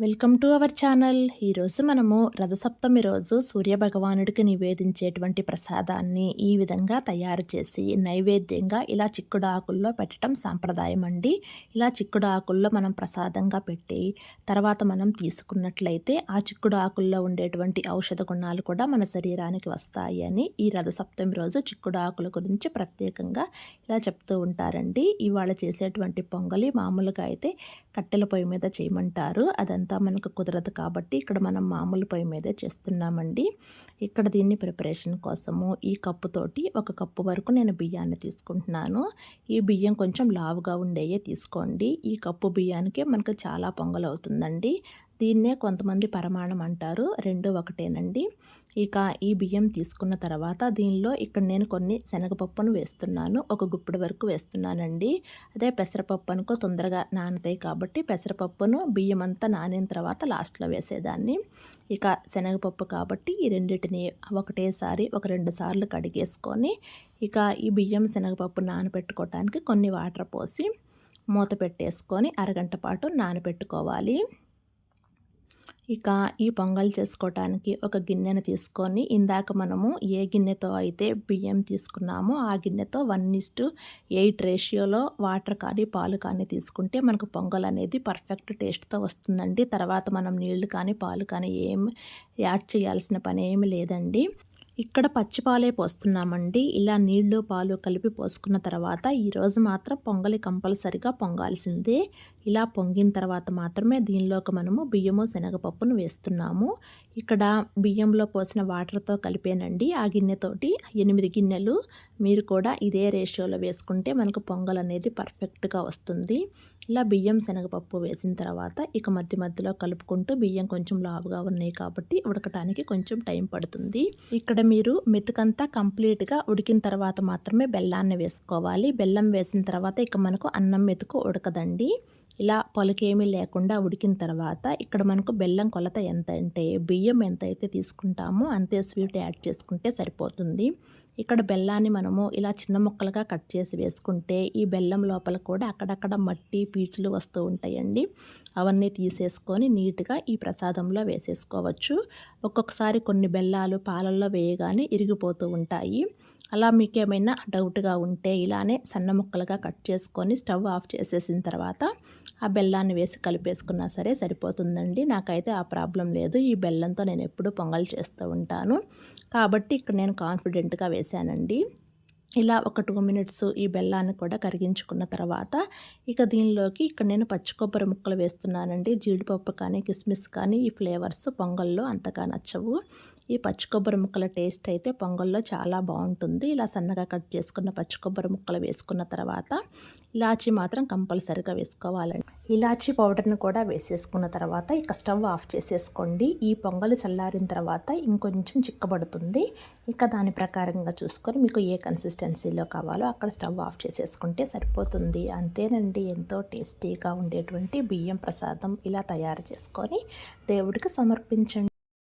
Welcome to our channel. ఈరోజు మనము రథసప్తమి రోజు సూర్యభగవానుడికి నివేదించేటువంటి ప్రసాదాన్ని ఈ విధంగా తయారు చేసి నైవేద్యంగా ఇలా చిక్కుడు ఆకుల్లో పెట్టడం సాంప్రదాయం అండి. ఇలా చిక్కుడు ఆకుల్లో మనం ప్రసాదంగా పెట్టి తర్వాత మనం తీసుకున్నట్లయితే ఆ చిక్కుడు ఆకుల్లో ఉండేటువంటి ఔషధ గుణాలు కూడా మన శరీరానికి వస్తాయి అని ఈ రథసప్తమి రోజు చిక్కుడు ఆకుల గురించి ప్రత్యేకంగా ఇలా చెప్తూ ఉంటారండి. ఇవాళ చేసేటువంటి పొంగలి మామూలుగా అయితే కట్టెల పొయ్యి మీద చేయమంటారు. అదంతా అంతా మనకు కుదరదు కాబట్టి ఇక్కడ మనం మామూలు పొయ్యి మీదే చేస్తున్నామండి. ఇక్కడ దీన్ని ప్రిపరేషన్ కోసము ఈ కప్పుతోటి ఒక కప్పు వరకు నేను బియ్యాన్ని తీసుకుంటున్నాను. ఈ బియ్యం కొంచెం లావుగా ఉండేయే తీసుకోండి. ఈ కప్పు బియ్యానికే మనకు చాలా పొంగల్ అవుతుందండి దీన్నే కొంతమంది పరమాణం అంటారు. రెండు ఒకటేనండి. ఇక ఈ బియ్యం తీసుకున్న తర్వాత దీనిలో ఇక్కడ నేను కొన్ని శనగపప్పును వేస్తున్నాను. ఒక గుప్పిడి వరకు వేస్తున్నానండి. అదే పెసరపప్పు అనుకో తొందరగా నానతాయి కాబట్టి పెసరపప్పును బియ్యం అంతా నానిన తర్వాత లాస్ట్లో వేసేదాన్ని. ఇక శనగపప్పు కాబట్టి ఈ రెండింటిని ఒకటేసారి ఒక రెండు సార్లు కడిగేసుకొని ఇక ఈ బియ్యం శనగపప్పు నానబెట్టుకోవటానికి కొన్ని వాటర్ పోసి మూత పెట్టేసుకొని అరగంట పాటు నానబెట్టుకోవాలి ఇక ఈ పొంగల్ చేసుకోవటానికి ఒక గిన్నెను తీసుకొని ఇందాక మనము ఏ గిన్నెతో అయితే బియ్యం తీసుకున్నామో ఆ గిన్నెతో వన్ ఇస్టు ఎయిట్ రేషియోలో వాటర్ కానీ పాలు కానీ తీసుకుంటే మనకు పొంగల్ అనేది పర్ఫెక్ట్ టేస్ట్తో వస్తుందండి. తర్వాత మనం నీళ్ళు కానీ పాలు కానీ ఏం యాడ్ చేయాల్సిన పని ఏమి లేదండి. ఇక్కడ పచ్చిపాలే పోస్తున్నామండి. ఇలా నీళ్ళు పాలు కలిపి పోసుకున్న తర్వాత ఈరోజు మాత్రం పొంగలి కంపల్సరిగా పొంగాల్సిందే. ఇలా పొంగిన తర్వాత మాత్రమే దీనిలోకి మనము బియ్యము శనగపప్పును వేస్తున్నాము. ఇక్కడ బియ్యంలో పోసిన వాటర్తో కలిపేనండి. ఆ గిన్నెతోటి ఎనిమిది గిన్నెలు మీరు కూడా ఇదే రేషియోలో వేసుకుంటే మనకు పొంగల్ అనేది పర్ఫెక్ట్గా వస్తుంది. ఇలా బియ్యం శనగపప్పు వేసిన తర్వాత ఇక మధ్య మధ్యలో కలుపుకుంటూ బియ్యం కొంచెం లావుగా ఉన్నాయి కాబట్టి ఉడకటానికి కొంచెం టైం పడుతుంది. ఇక్కడ మీరు మెతుకంతా కంప్లీట్గా ఉడికిన తర్వాత మాత్రమే బెల్లాన్ని వేసుకోవాలి. బెల్లం వేసిన తర్వాత ఇక మనకు అన్నం మెతుకు ఉడకదండి. ఇలా పొలకేమీ లేకుండా ఉడికిన తర్వాత ఇక్కడ మనకు బెల్లం కొలత ఎంత అంటే బియ్యం ఎంత అయితే తీసుకుంటామో అంతే స్వీట్ యాడ్ చేసుకుంటే సరిపోతుంది. ఇక్కడ బెల్లాన్ని మనము ఇలా చిన్న ముక్కలుగా కట్ చేసి వేసుకుంటే ఈ బెల్లం లోపల కూడా అక్కడక్కడ మట్టి పీచులు వస్తూ ఉంటాయండి. అవన్నీ తీసేసుకొని నీట్గా ఈ ప్రసాదంలో వేసేసుకోవచ్చు. ఒక్కొక్కసారి కొన్ని బెల్లాలు పాలల్లో వేయగానే ఇరిగిపోతూ ఉంటాయి. అలా మీకేమైనా డౌట్గా ఉంటే ఇలానే సన్న ముక్కలుగా కట్ చేసుకొని స్టవ్ ఆఫ్ చేసేసిన తర్వాత ఆ బెల్లాన్ని వేసి కలిపేసుకున్నా సరే సరిపోతుందండి. నాకైతే ఆ ప్రాబ్లం లేదు. ఈ బెల్లంతో నేను ఎప్పుడూ పొంగల్ చేస్తూ ఉంటాను. కాబట్టి ఇక్కడ నేను కాన్ఫిడెంట్గా చేశానండి. ఇలా ఒక టూ మినిట్స్ ఈ బెల్లాన్ని కూడా కరిగించుకున్న తర్వాత ఇక దీనిలోకి ఇక్కడ నేను పచ్చి కొబ్బరి ముక్కలు వేస్తున్నానండి. జీడిపప్పు కానీ కిస్మిస్ కానీ ఈ ఫ్లేవర్స్ పొంగల్లో అంతగా నచ్చవు. ఈ పచ్చి కొబ్బరి ముక్కల టేస్ట్ అయితే పొంగల్లో చాలా బాగుంటుంది. ఇలా సన్నగా కట్ చేసుకున్న పచ్చి కొబ్బరి ముక్కలు వేసుకున్న తర్వాత ఇలాచీ మాత్రం కంపల్సరిగా వేసుకోవాలండి. ఇలాచీ పౌడర్ని కూడా వేసేసుకున్న తర్వాత ఇక స్టవ్ ఆఫ్ చేసేసుకోండి. ఈ పొంగలు చల్లారిన తర్వాత ఇంకొంచెం చిక్కబడుతుంది. ఇక దాని ప్రకారంగా చూసుకొని మీకు ఏ కన్సిస్టెన్సీలో కావాలో అక్కడ స్టవ్ ఆఫ్ చేసేసుకుంటే సరిపోతుంది. అంతేనండి ఎంతో టేస్టీగా ఉండేటువంటి బియ్యం ప్రసాదం ఇలా తయారు చేసుకొని దేవుడికి సమర్పించండి.